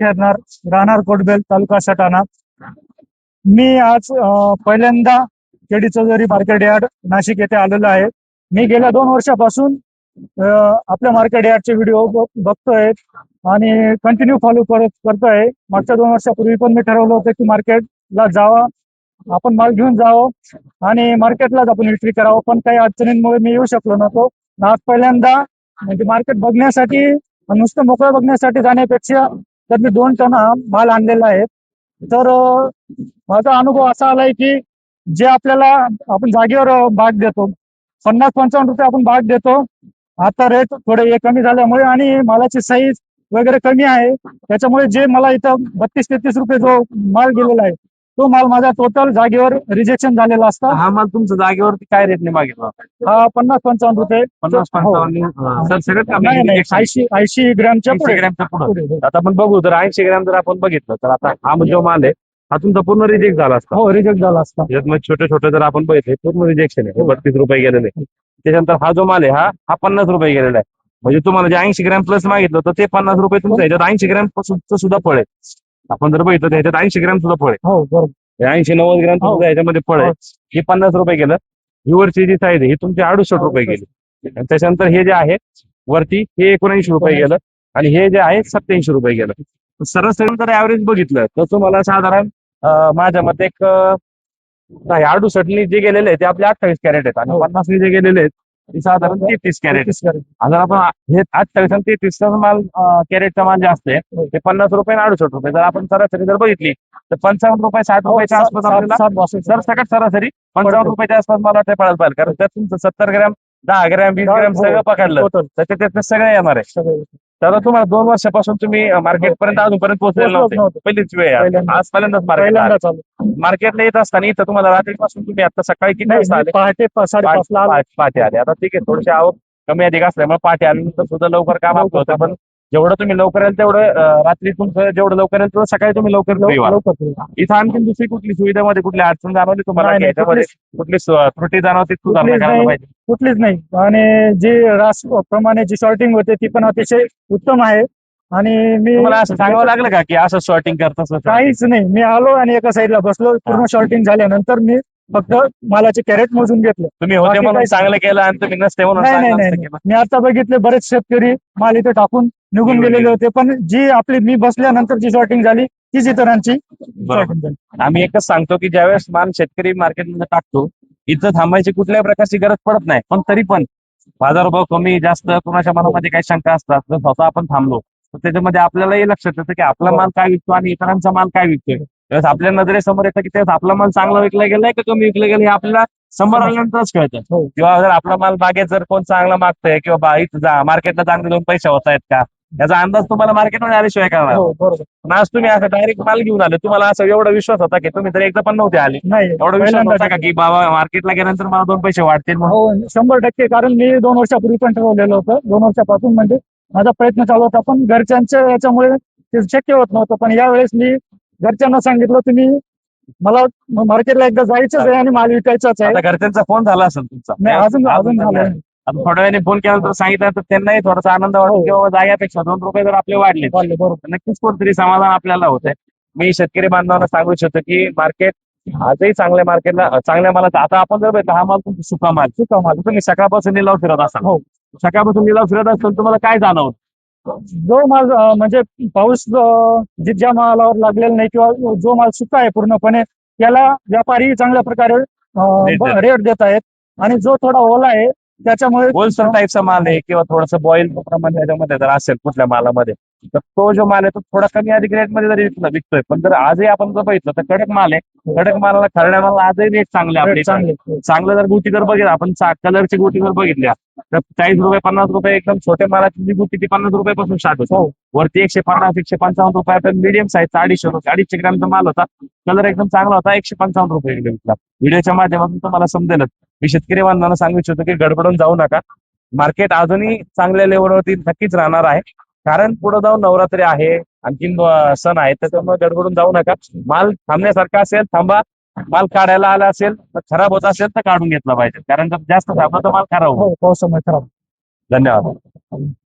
ठरणार राहणार कोटबेल तालुका सटाणा. मी आज पहिल्यांदा KD Chaudhari market yard Nashik येथे आलेलो आहे. मी गेल्या दोन वर्षापासून आपल्या मार्केट यार्डचे व्हिडिओ बघतोय आणि कंटिन्यू फॉलो करत करतोय. मागच्या दोन वर्षापूर्वी पण मी ठरवलं होतं की मार्केटला जावा. आपण माल घेऊन जावं आणि मार्केटलाच आपण विक्री करावं. पण काही अडचणींमुळे मी येऊ शकलो नव्हतो. आज पहिल्यांदा म्हणजे मार्केट बघण्यासाठी नुसतं मोकळं बघण्यासाठी जाण्यापेक्षा तर मी दोन टन माल आणलेला आहे तर माझा अनुभव असा आलाय की जे आपल्याला आपण जागेवर भाग देतो. पन्नास पंचावन्न रुपये आपण भाग देतो. आता रेट थोडे हे कमी झाल्यामुळे आणि मालाची साईज वगैरे कमी आहे. त्याच्यामुळे जे मला इथं बत्तीस तेहतीस रुपये जो माल गेलेला आहे तो माल माझा टोटल जागेवर रिजेक्शन झालेला असता. हा माल तुमचा जागेवरती काय रेटने मागितला? हा पन्नास पंचावन्न रुपये. पन्नास हो. पंचावन्न सर सगळं कमी नाही नाही. ऐंशी ऐंशी ग्रॅमच्या 80 पुढे. पुढे. पुढे, हो. आता आपण बघू तर ऐंशी ग्रॅम जर आपण बघितलं तर आता हा जो माल आहे हा तुमचा पूर्ण रिजेक्ट झाला असता. हो रिजेक्ट झाला असता. मग छोटे छोटे जर आपण बघितले पूर्ण रिजेक्शन आहे. हो. बत्तीस रुपये गेलेले. त्याच्यानंतर हा जो माल आहे हा हा पन्नास रुपये गेलेला आहे. म्हणजे तुम्हाला जे ऐंशी ग्रॅम प्लस मागितलं तर ते पन्नास रुपये तुमचं ऐंशी ग्रॅम सुद्धा फळ आहे. आपण जर बघितलं तर ह्याच्यात ऐंशी ग्रॅम सुद्धा फळ हो बरोबर. आहे ऐंशी नव्वद ग्रॅम हो. सुद्धा ह्याच्यामध्ये फळ आहे. ही. पन्नास रुपये गेलं ही वरची जी साईज आहे ही तुमची अडुसष्ट रुपये गेली आणि त्याच्यानंतर हे जे आहे वरती हे एकोणऐंशी रुपये गेलं आणि हे जे आहे सत्याऐंशी रुपये गेलं सरासरी जर ऍव्हरेज बघितलं तर तुम्हाला साधारण अं, माझ्या मते एक अं, नाही अडुसष्टनी जे गेलेले आहेत ते आपले अठ्ठावीस कॅरेट आहेत. आणि हो. पन्नासनी जे गेलेले आहेत साधारण तेहतीस कॅरेट. जर आपण हे अठ्ठावीस आणि तेहतीसचा माल कॅरेटचा माल जे असते ते पन्नास रुपये आणि अडुसष्ट रुपये. जर आपण सरासरी जर बघितली तर पंचावन्न रुपये साठ हो, रुपयाच्या आसपास आपल्याला. सर सगळ्यात सरासरी पंचावन्न रुपयाच्या आसपास मला वाटतं पडायला पाहिजे. कारण त्यात तुमचं सत्तर ग्रॅम दहा ग्रॅम वीस ग्रॅम हो. सगळं पकडलं Total. तर त्याच्यात सगळं येणार आहे. तर तुम्हाला दोन वर्षापासून तुम्ही मार्केट पर्यंत अजूनपर्यंत पोहोचलेले नव्हते. पहिलीच वेळ आहे. पहिल्यांदा. आज पहिल्यांदाच मार्केट मार्केटला येत असताना इथं तुम्हाला रात्रीपासून तुम्ही आता सकाळी किती नाही वाजता आले पहाटे आलो. पहाटे पहाटे आले आता ठीक आहे थोडीशी आवक कमी अधिक असल्यामुळे पहाटे आल्यानंतर सुद्धा लवकर काम आपलं होतं पण जेवढं तुम्ही लवकर येईल तेवढं रात्री तुमचं जेवढं लवकर येईल तेवढं सकाळी तुम्ही लवकर. लवकर. इथं आणखी दुसरी कुठली सुविधामध्ये कुठली अडचण जाणवली तुम्हाला नाही, की नाही, याच्यामध्ये कुठली सु- त्रुटी जाणवती सुधारणा कुठलीच करायला नाही. पाहिजे कुठलीच नाही आणि जी रास प्रमाणे जी शॉर्टिंग होते ती पण अतिशय उत्तम आहे आणि मी तुम्हाला असं सांगावं लागलं का की असं शॉर्टिंग करत असं? काहीच नाही मी आलो आणि एका साईडला बसलो पूर्ण शॉर्टिंग झाल्यानंतर मी फक्त मालाचे कॅरेट मोजून घेतले तुम्ही होते बाकी म्हणून काहीच चांगलं केलं आणि तुम्ही नसते म्हणून नाही नाही चांगलं नाही नसतं नाही. केलं. मी आता बघितले बरेच शेतकरी माल इथे टाकून निघून गेलेले गेले. होते. पण जी आपली मी बसल्यानंतर जी शॉर्टिंग झाली तीच इतरांची शॉर्टिंग झाली. आम्ही एकच सांगतो की ज्यावेळेस माल शेतकरी मार्केटमध्ये टाकतो इथं थांबायची कुठल्याही प्रकारची गरज पडत नाही. पण तरी पण बाजारभाव कमी जास्त कोणाच्या मनामध्ये काही शंका असतात जर स्वतः आपण थांबलो. तर त्याच्यामध्ये आपल्यालाही लक्षात येतं की आपला माल काय विकतो आणि इतरांचा माल काय विकतोय. त्यावेळेस आपल्या नजरेसमोर येतं की त्यावेळेस आपला माल चांगला विकला गेलाय का कमी विकला गेला हे आपल्याला समोर आल्यानंतरच कळतं. हो. किंवा जर आपला माल बागेत जर कोण चांगला मागतोय किंवा इथं जा मार्केटला चांगले दोन पैसे होत आहेत का? याचा अंदाज तुम्हाला मार्केटमध्ये आल्याशिवाय करणार हो बरोबर. पण आज तुम्ही असं डायरेक्ट माल घेऊन आले तुम्हाला असं एवढा विश्वास होता की तुम्ही तर एकदा पण नव्हते आले. नाही एवढा विश्वास पहिल्यांदा होता का की बाबा मार्केटला गेल्यानंतर मला दोन पैसे वाढतील म्हणून? हो शंभर टक्के. कारण मी दोन वर्षापूर्वी पण ठरवलेलं होतं दोन वर्षापासून म्हणजे माझा प्रयत्न चालू होता पण घरच्यांच्या याच्यामुळे ते शक्य होत नव्हतं. पण यावेळेस मी घरच्यांना सांगितलं तुम्ही मला मार्केटला एकदा जायचंच आहे आणि माल विकायचाच आहे. आता घरच्यांचा फोन झाला असेल तुमचा. नाही अजून अजून झालं नाही. आता थोड्या वेळाने फोन केला तर सांगितलं तर त्यांनाही थोडासा आनंद वाटतो. की बाबा जाग्यापेक्षा दोन रुपये जर आपले वाढले वाढले, बरोबर तर नक्कीच कोणतरी समाधान आपल्याला होतंय मी शेतकरी बांधवांना सांगू इच्छितो की मार्केट आजही चांगल्या मार्केटला चांगल्या मालाचा आता आपण जर बघितलं हा माल तुमचा सुका माल सुका माल तुम्ही सकाळपासून निलाव फिरत असाल हो. सकाळपासून निलाव फिरत असाल तुम्हाला काय जाणवत जो माल अं, म्हणजे पाऊस अं, जे ज्या मालावर लागलेला नाही किंवा जो माल सुका आहे पूर्णपणे त्याला व्यापारी चांगल्या प्रकारे देतात. रेट देत आहेत आणि जो थोडा ओला आहे त्याच्यामुळे होलसेल टाईपचा माल आहे किंवा थोडस बॉईल प्रमाण त्याच्यामध्ये जर असेल कुठल्या मालामध्ये तर तो जो माल आहे तो थोडा कमी अधिक रेटमध्ये जरी विकला विकतोय पण जर आजही आपण जर बघितलं तर कडक माल आहे. कडक मालाला खरड्या मालाला आजही रेट चांगले आपले चांगले चांगलं जर गुटी जर बघितलं आपण कलरची गुटी जर बघितल्या तर चाळीस रुपये पन्नास रुपये एकदम छोट्या मालाची जी गुटी ती पन्नास रुपयापासून स्टार्ट होतो. हो. वरती एकशे पन्नास एकशे पंचावन्न रुपये पण मिडियम साईजचा अडीचशे रुपये अडीचशे ग्रामचा माल होता. कलर एकदम चांगला होता एकशे पंचावन्न रुपये किलो विकला व्हिडिओच्या माध्यमातून तुम्हाला समजेलच. मी शेतकरी बांधवांना सांगू इच्छितो की गडबडून जाऊ नका. मार्केट अजूनही चांगल्या लेवलवरती नक्कीच राहणार आहे. कारण पुढे जाऊन नवरात्री आहे आणखीन सण आहेत त्याच्यामुळे गडबडून जाऊ नका. माल थांबण्यासारखा असेल थांबा. माल काढायला आला असेल तर खराब होत असेल तर काढून घेतला पाहिजे. कारण जर जास्त थांबला तर माल खराब होतो हो धन्यवाद.